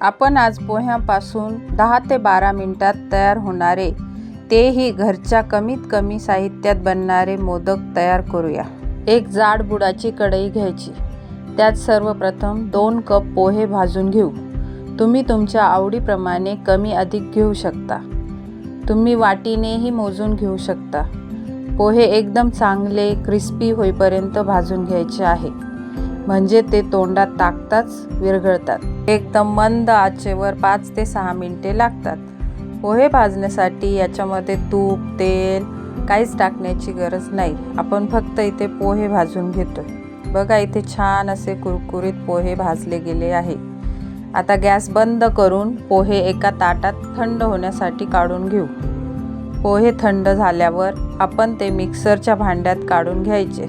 आपण आज पोह्यापासून दहा ते बारा मिनटात तयार होणारे तेही घरच्या कमीत कमी साहित्यात बनणारे मोदक तयार करूया. एक जाड बुडाची कढई घ्यायची. त्यात सर्वप्रथम दोन कप पोहे भाजून घेऊ. तुम्ही तुमच्या आवडीप्रमाणे कमी अधिक घेऊ शकता. तुम्ही वाटीनेही मोजून घेऊ शकता. पोहे एकदम चांगले क्रिस्पी होईपर्यंत भाजून घ्यायचे आहे. म्हणजे ते तोंडात टाकताच विरघळतात. एकदम मंद आचेवर पाच ते सहा मिनिटे लागतात. पोहे भाजण्यासाठी याच्यामध्ये तूप तेल काहीच टाकण्याची गरज नाही. आपण फक्त इथे पोहे भाजून घेतो बघा इथे छान असे कुरकुरीत पोहे भाजले गेले आहे. आता गॅस बंद करून पोहे एका ताटात थंड होण्यासाठी काढून घेऊ. पोहे थंड झाल्यावर आपण ते मिक्सरच्या भांड्यात काढून घ्यायचे.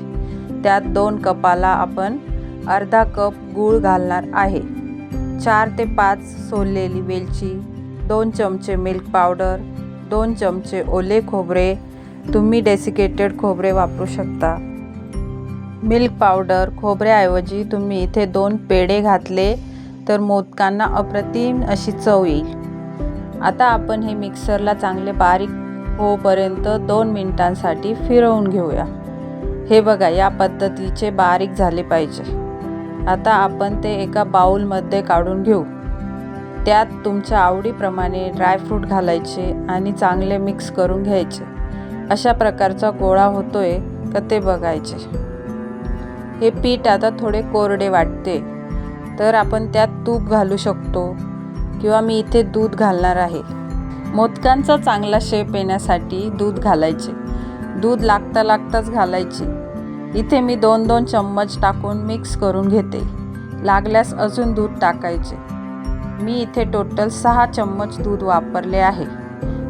त्यात दोन कपाला आपण अर्धा कप गूळ घालणार आहे. चार ते पाच सोललेली वेलची दोन चमचे मिल्क पावडर दोन चमचे ओले खोबरे तुम्ही डेसिकेटेड खोबरे वापरू शकता. मिल्क पावडर खोबऱ्याऐवजी तुम्ही इथे दोन पेढे घातले तर मोदकांना अप्रतिम अशी चव येईल. आता आपण हे मिक्सरला चांगले बारीक होपर्यंत दोन मिनिटांसाठी फिरवून घेऊया. हे बघा या पद्धतीचे बारीक झाले पाहिजे. आता आपण ते एका बाउलमध्ये काढून घेऊ. त्यात तुमच्या आवडीप्रमाणे ड्रायफ्रूट घालायचे आणि चांगले मिक्स करून घ्यायचे. अशा प्रकारचा गोळा होतोय का ते बघायचे. हे पीठ आता थोडे कोरडे वाटते. तर आपण त्यात तूप घालू शकतो किंवा मी इथे दूध घालणार आहे. मोदकांचा चांगला शेप येण्यासाठी दूध घालायचे. दूध लागता लागताच घालायचे. इथे मी दोन दोन चम्मच टाकून मिक्स करून घेते. लागल्यास अजून दूध टाकायचे. मी इथे टोटल सहा चम्मच दूध वापरले आहे.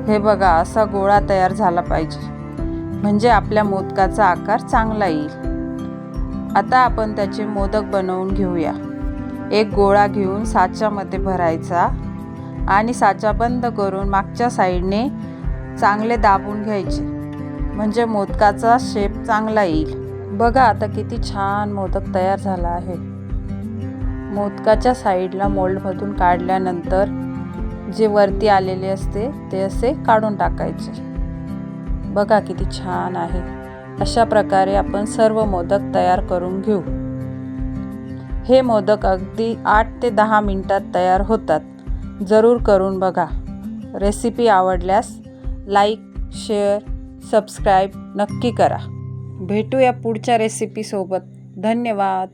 हे बघा असा गोळा तयार झाला पाहिजे. म्हणजे आपल्या मोदकाचा आकार चांगला येईल. आता आपण त्याचे मोदक बनवून घेऊया. एक गोळा घेऊन साच्यामध्ये भरायचा आणि साचा बंद करून मागच्या साईडने चांगले दाबून घ्यायचे. म्हणजे मोदकाचा शेप चांगला येईल. बघा आता किती छान मोदक तयार झाला आहे. मोदकाच्या साईडला मोल्डमधून काढल्यानंतर जे वरती आलेले असते ते असे काढून टाकायचे. बघा किती छान आहे. अशा प्रकारे आपण सर्व मोदक तयार करून घेऊ. हे मोदक अगदी आठ ते दहा मिनटात तयार होतात. जरूर करून बघा. रेसिपी आवडल्यास लाईक शेअर सबस्क्राईब नक्की करा. भेटूया पुढच्या रेसिपीसोबत धन्यवाद.